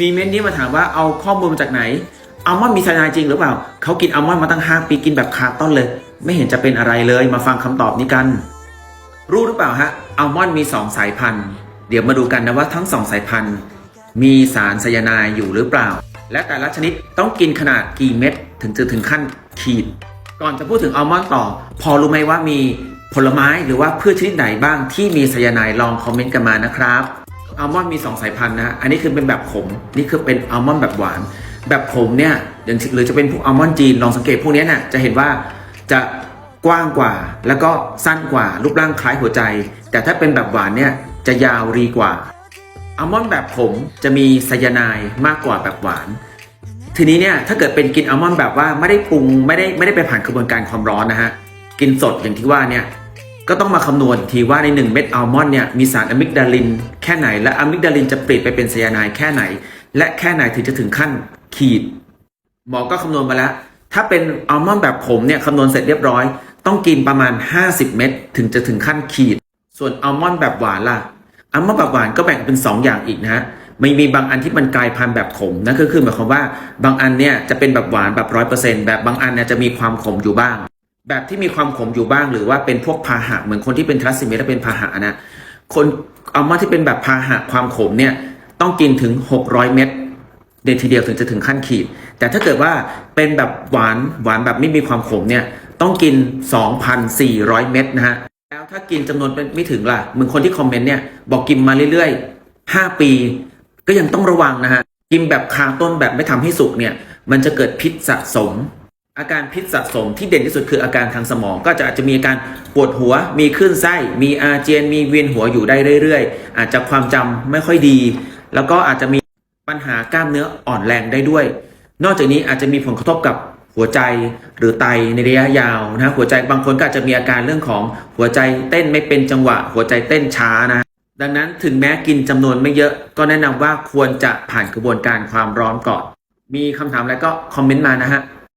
มีเม้นต์นี้มาถามว่าเอาข้อมูลมาจากไหนอัลมอนด์มีไซยาไนด์จริงหรือเปล่า เขากินอัลมอนด์มาตั้ง 5 ปีกินแบบคาดต้นเลย ไม่เห็นจะเป็นอะไรเลยมาฟังคำตอบนี้กัน รู้หรือเปล่าฮะอัลมอนด์มี 2 สายพันธุ์ เดี๋ยวมาดูกันนะว่าทั้ง 2 สายพันธุ์ มีสารไซยาไนด์อยู่หรือเปล่า และแต่ละชนิดต้องกินขนาดกี่เม็ดถึงจะถึงขั้นขีด ก่อนจะพูดถึงอัลมอนด์ต่อ พอรู้ไหมว่ามีผลไม้หรือว่าพืชชนิดไหนบ้างที่มีไซยาไนด์ลองคอมเมนต์กันมานะครับ อัลมอนด์มี 2 สายพันธุ์นะ อันนี้คือเป็นแบบขม นี่คือเป็นอัลมอนด์แบบหวาน แบบขมเนี่ยอย่างหรือจะเป็นพวกอัลมอนด์จีน ลองสังเกตพวกนี้ยน่ะจะเห็นว่าจะกว้างกว่า แล้วก็สั้นกว่า รูปร่างคล้ายหัวใจ แต่ถ้าเป็นแบบหวานเนี่ยจะยาวรีกว่า อัลมอนด์แบบขมจะมีไซยาไนด์มากกว่าแบบหวาน ทีนี้เนี่ยถ้าเกิดเป็นกินอัลมอนด์แบบว่าไม่ได้ปรุงไม่ได้ไม่ได้ไปผ่านกระบวนการความร้อนนะฮะ กินสดอย่างที่ว่าเนี่ย ก็ต้องมาคำนวณทีว่าใน 1 เม็ดอัลมอนด์เนี่ยมีสารอะมิกดาลินแค่ไหน และอะมิกดาลินจะเปลี่ยนไปเป็นไซยาไนด์แค่ไหน และแค่ไหนถึงจะถึงขั้นขีด หมอก็คำนวณมาแล้ว ถ้าเป็นอัลมอนด์แบบขมเนี่ยคำนวณเสร็จเรียบร้อย ต้องกินประมาณ 50 เม็ดถึงจะถึงขั้นขีด ส่วนอัลมอนด์แบบหวานล่ะอัลมอนด์แบบหวานก็แบ่งเป็น 2 อย่างอีกนะฮะไม่มีบางอันที่มันกลายพันธุ์แบบขมนั่นก็คือหมายความว่าบางอันเนี่ยจะเป็นแบบหวานแบบร้อยเปอร์เซ็นต์แบบบางอันเนี่ยจะมีความขมอยู่บ้าง แบบที่มีความขมอยู่บ้างหรือว่าเป็นพวกพาหะเหมือนคนที่เป็นทรัสซิเมตและเป็นพาหะนะคนเอัลมอนด์ที่เป็นแบบพาหะความขมเนี่ยต้องกินถึง 600 เม็ดเดทีเดียวถึงจะถึงขั้นขีด แต่ถ้าเกิดว่าเป็นแบบหวานหวานแบบไม่มีความขมเนี่ยต้องกิน 2,400 เม็ดนะฮะแล้วถ้ากินจำนวนเป็นไม่ถึงล่ะเหมือนคนที่คอมเมนต์เนี่ยบอกกินมาเรื่อยๆ 5 ปี ก็ยังต้องระวังนะฮะกินแบบคาต้นแบบไม่ทำให้สุกเนี่ยมันจะเกิดพิษสะสม อาการพิษสะสมที่เด่นที่สุดคืออาการทางสมอง ก็จะอาจจะมีอาการปวดหัว มีคลื่นไส้ มีอาเจียน มีเวียนหัวอยู่ได้เรื่อยๆ อาจจะความจำไม่ค่อยดี แล้วก็อาจจะมีปัญหากล้ามเนื้ออ่อนแรงได้ด้วย นอกจากนี้อาจจะมีผลกระทบกับหัวใจหรือไตในระยะยาวนะหัวใจบางคนก็อาจจะมีอาการเรื่องของหัวใจเต้นไม่เป็นจังหวะ หัวใจเต้นช้านะดังนั้นถึงแม้กินจำนวนไม่เยอะ ก็แนะนำว่าควรจะผ่านกระบวนการความร้อนก่อน มีคำถามอะไรก็คอมเมนต์มานะฮะ